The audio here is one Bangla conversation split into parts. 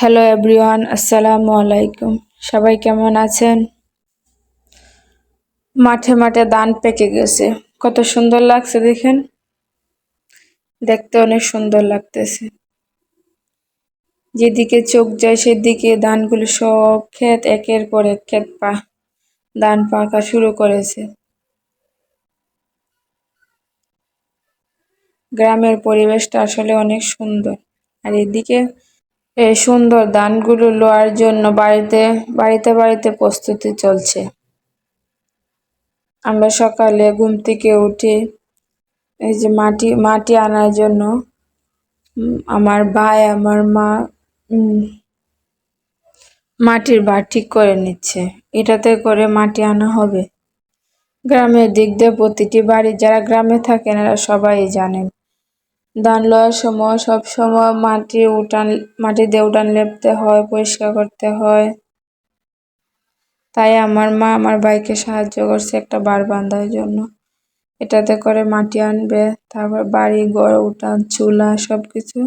হ্যালো এভরিওয়ান আসসালামু আলাইকুম সবাই কেমন আছেন? মাঠে মাঠে ধান পেকে গেছে। কত সুন্দর লাগছে দেখেন। দেখতে অনেক সুন্দর লাগতেছে। যেদিকে চোখ যায় সেদিকে ধানগুলো সব ক্ষেত, একের পর এক ক্ষেত পা, ধান পাকা শুরু করেছে। গ্রামের পরিবেশটা আসলে অনেক সুন্দর। আর এদিকে এই সুন্দর ধানগুলো লোয়ার জন্য বাড়িতে বাড়িতে বাড়িতে প্রস্তুতি চলছে। আমরা সকালে ঘুম থেকে উঠে এই যে মাটি মাটি আনার জন্য আমার ভাই, আমার মা মাটির বার ঠিক করে নিচ্ছে। এটাতে করে মাটি আনা হবে। গ্রামের দিক দিয়ে প্রতিটি বাড়ি, যারা গ্রামে থাকেন, এরা সবাই জানেন। ধান লওয়ার সময় সব সময় মাটি উঠান, মাটি দিয়ে উঠান লেপতে হয়, পরিষ্কার করতে হয়। তাই আমার মা আমার ভাইকে সাহায্য করছে একটা বার বাঁধার জন্য। এটাতে করে মাটি আনবে, তারপর বাড়ি, ঘর, উঠান, চুলা সব কিছু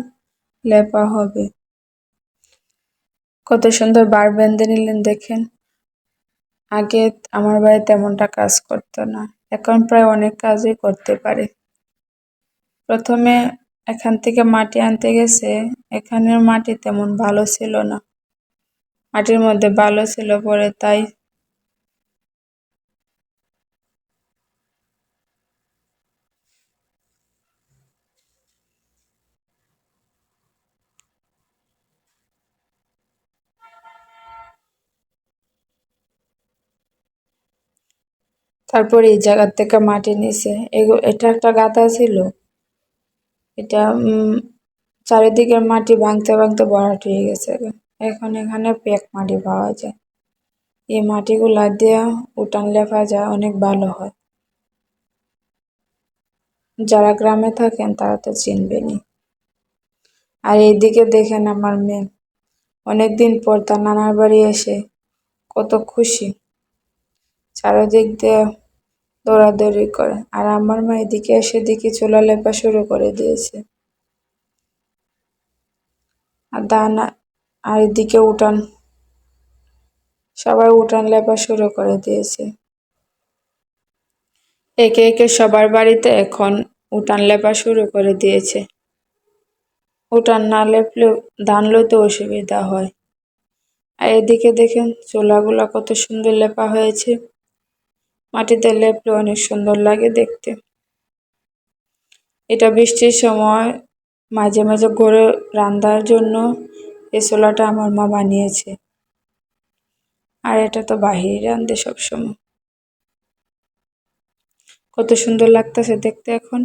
লেপা হবে। কত সুন্দর বার বেঁধে নিলেন দেখেন। আগে আমার ভাই তেমনটা কাজ করতো না, এখন প্রায় অনেক কাজই করতে পারে। প্রথমে এখান থেকে মাটি আনতে গেছে। এখানের মাটি তেমন ভালো ছিল না। মাটির মধ্যে ভালো ছিল পরে তাই তারপরে এই জায়গার থেকে মাটি নিছে। এটা একটা গাঁথা ছিল। এটা, উম, চারিদিকের মাটি ভাঙতে ভাঙতে ভরাট হয়ে গেছে এখন এখানে পেক মাটি পাওয়া যায়। এই মাটিগুলা দিয়ে উঠান লেপা যায়, অনেক ভালো হয়। যারা গ্রামে থাকেন, তারা তো চিনবেনই। আর এইদিকে দেখেন আমার মেয়ে। অনেকদিন পর তার নানার বাড়ি এসে কত খুশি। চারিদিক দিয়ে দৌড়াদৌড়ি করে। আর আমার মা এদিকে এসে দিকে চুলা লেপা শুরু করে দিয়েছে। আর দান, আর এদিকে উঠান, সবাই উঠান লেপা শুরু করে দিয়েছে। একে একে সবার বাড়িতে এখন উঠান লেপা শুরু করে দিয়েছে। উঠান না লেপলেও ধান লইতে অসুবিধা হয়। আর এদিকে দেখেন চুলাগুলা কত সুন্দর লেপা হয়েছে। মাটিতে লেপলে অনেক সুন্দর লাগে দেখতে। এটা বৃষ্টির সময় মাঝে মাঝে ঘরে রান্নার জন্য এ ছোলাটা আমার মা বানিয়েছে। আর এটা তো বাহিরে রান্ধে সবসময়। কত সুন্দর লাগতেছে দেখতে এখন।